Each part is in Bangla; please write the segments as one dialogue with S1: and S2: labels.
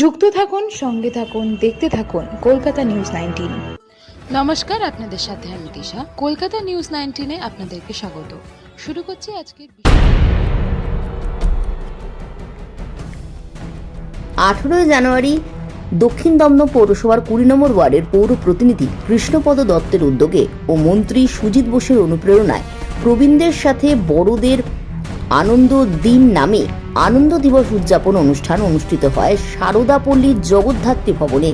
S1: যুক্ত থাকুন সঙ্গে থাকুন দেখতে থাকুন কলকাতা নিউজ নাইনটিন।
S2: নমস্কার আপনাদের সাথে আমি দিশা। কলকাতা নিউজ নাইনটিনে আপনাদেরকে স্বাগত। শুরু করছি আজকের
S3: আঠেরোই জানুয়ারি দক্ষিণ দমদম পৌরসভার কুড়ি নম্বর ওয়ার্ডের পৌর প্রতিনিধি কৃষ্ণপদ দত্তের উদ্যোগে ও মন্ত্রী সুজিত বোসের অনুপ্রেরণায় প্রবীণদের সাথে বড়দের আনন্দ দিন নামে আনন্দ দিবস উদযাপন অনুষ্ঠান অনুষ্ঠিত হয় সারদাপল্লীর জগদ্ধাত্রী ভবনে।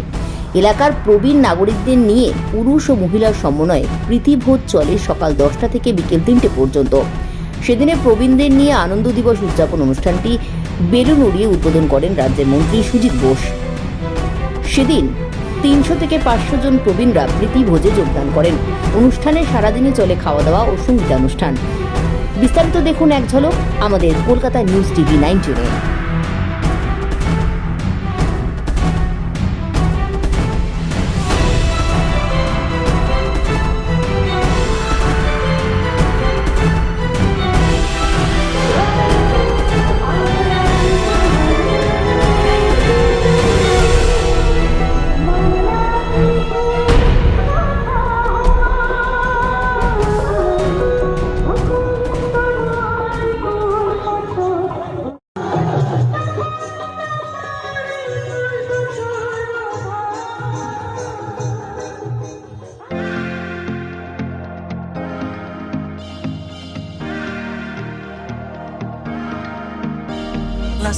S3: এলাকার প্রবীণ নাগরিকদের নিয়ে পুরুষ ও মহিলার সমন্বয়ে প্রীতিভোজ চলে সকাল দশটা থেকে বিকেল তিনটে পর্যন্ত। সেদিনে প্রবীণদের নিয়ে আনন্দ দিবস উদযাপন অনুষ্ঠানটি বেলুন উড়িয়ে উদ্বোধন করেন রাজ্যের মন্ত্রী সুজিত বোস। সেদিন তিনশো থেকে পাঁচশো জন প্রবীণরা প্রীতি ভোজে যোগদান করেন। অনুষ্ঠানে সারাদিনে চলে খাওয়া দাওয়া ও সঙ্গীতানুষ্ঠান। বিস্তারিত দেখুন এক ঝলক আমাদের Kolkata news TV nine
S4: Let's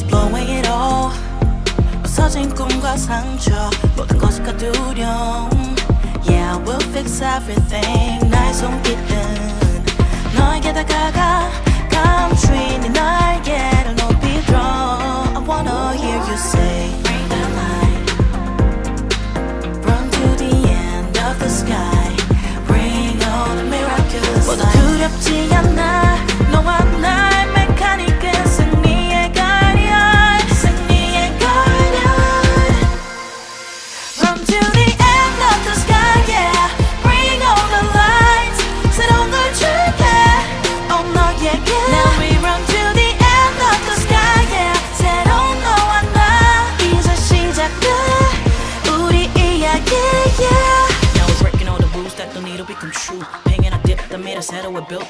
S4: blow away it all 부서진 꿈과 상처 모든 것이 두려움 Yeah, we'll fix everything 나의 손길은 너에게 다가가 감추인 네 날개를 높이 들어 I wanna hear you say Bring the light Run to the end of the sky Bring all the miraculous 모두 두렵지 않아
S5: said we're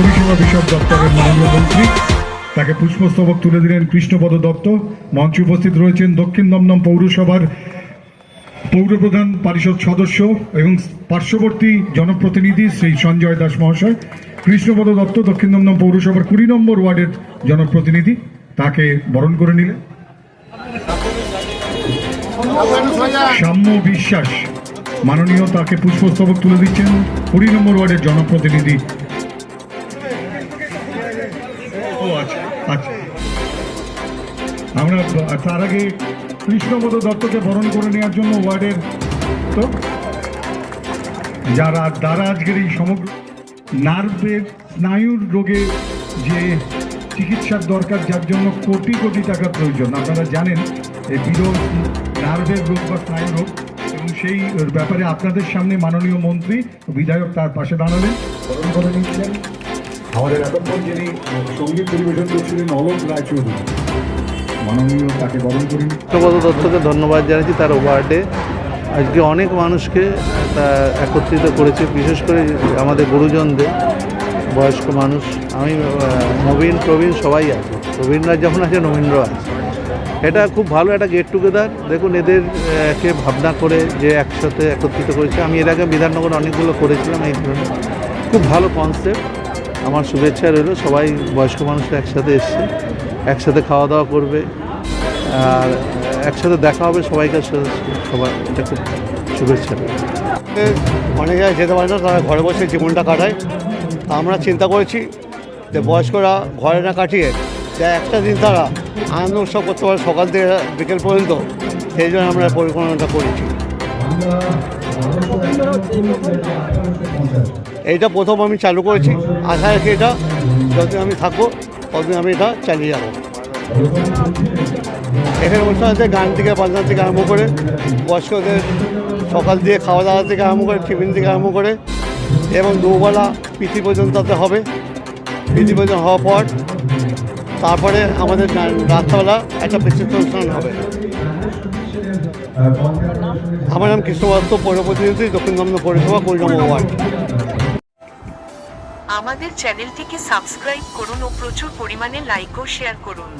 S6: পরিষেবা বিষয়ক দপ্তরের মাননীয় মন্ত্রী, তাকে পুষ্পস্তবক তুলে দিলেন কৃষ্ণপদ দত্ত। মঞ্চে উপস্থিত রয়েছেন দক্ষিণ দমদম পৌরসভার পৌরপ্রধান পরিষদ সদস্য এবং পার্শ্ববর্তী জনপ্রতিনিধি শ্রী সঞ্জয় দাস মহাশয়, কৃষ্ণপদ দত্ত দক্ষিণ দমদম পৌরসভার কুড়ি নম্বর ওয়ার্ডের জনপ্রতিনিধি, তাকে বরণ করে নিলেন। সাম্য বিশ্বাস, মাননীয় তাকে পুষ্পস্তবক তুলে দিচ্ছেন কুড়ি নম্বর ওয়ার্ডের জনপ্রতিনিধি আচ্ছা আমরা তার আগে কৃষ্ণপদ দত্তকে বরণ করে নেওয়ার জন্য ওয়ার্ডের তো যারা দ্বারা আজকের এই সমগ্র নার্ভের স্নায়ুর রোগে যে চিকিৎসার দরকার, যার জন্য কোটি কোটি টাকা প্রয়োজন। আপনারা জানেন, এই বিরোধ নার্ভের রোগ বা স্নায়ু রোগ, এবং সেই ব্যাপারে আপনাদের সামনে মাননীয় মন্ত্রী বিধায়ক তার পাশে দাঁড়ালেন। বরণ করে নিচ্ছেন। আমাদের এতক্ষণ যিনি সংগীত পরিবেশন করছিলেন অলোক রায়চৌধুরী। মাননীয় তাকে বরণ করে।
S7: কৃষ্ণপদ দত্তকে ধন্যবাদ জানাচ্ছি তার ওয়ার্ডে আজকে অনেক মানুষকে তা একত্রিত করেছে বিশেষ করে আমাদের গুরুজনদের বয়স্ক মানুষ। আমি নবীন প্রবীণ সবাই আছে। প্রবীণরা যখন আছে নবীনরাও আছে। এটা খুব ভালো একটা গেট টুগেদার দেখুন এদের আহ, ভাবনা করে যে একসাথে একত্রিত করেছে। আমি এর আগে বিধাননগর অনেকগুলো করেছিলাম এই ধরনের। খুব ভালো কনসেপ্ট আমার শুভেচ্ছা রইল, সবাই বয়স্ক মানুষরা একসাথে এসছে, একসাথে খাওয়া দাওয়া করবে, আর একসাথে দেখা হবে সবাইকে সবাই এটা খুব শুভেচ্ছা
S8: অনেক যেতে পারে না, তারা ঘরে বসে জীবনটা কাটায়। আমরা চিন্তা করেছি যে বয়স্করা ঘরে না কাটিয়ে যে একটা দিন তারা আনন্দ উৎসব করতে পারে সকাল থেকে বিকেল পর্যন্ত, সেই জন্য আমরা পরিকল্পনাটা করেছি। এইটা প্রথম আমি চালু করেছি। আশা রাখি এটা। যতদিন আমি থাকব, ততদিন আমি এটা চালিয়ে যাব। এখানে অনুষ্ঠান আছে, গান থেকে বাজনা থেকে আরম্ভ করে, বয়স্কদের সকাল দিয়ে খাওয়া দাওয়া থেকে আরম্ভ করে, টিফিন থেকে আরম্ভ করে, এবং দুবেলা পিঠি পর্যন্ত তাতে হবে। পিঠি পর্যন্ত হওয়ার পর, তারপরে আমাদের রাত্রবেলা একটা বিচিত্র অনুষ্ঠান হবে। আমার নাম কৃষ্ণবাস্ত পৌর প্রতিনিধি দক্ষিণ দমন পৌরসভা কুড়ি ওয়ার্ড।
S9: আমাদের চ্যানেলটিকে সাবস্ক্রাইব করুন ও প্রচুর পরিমাণে লাইক ও শেয়ার করুন।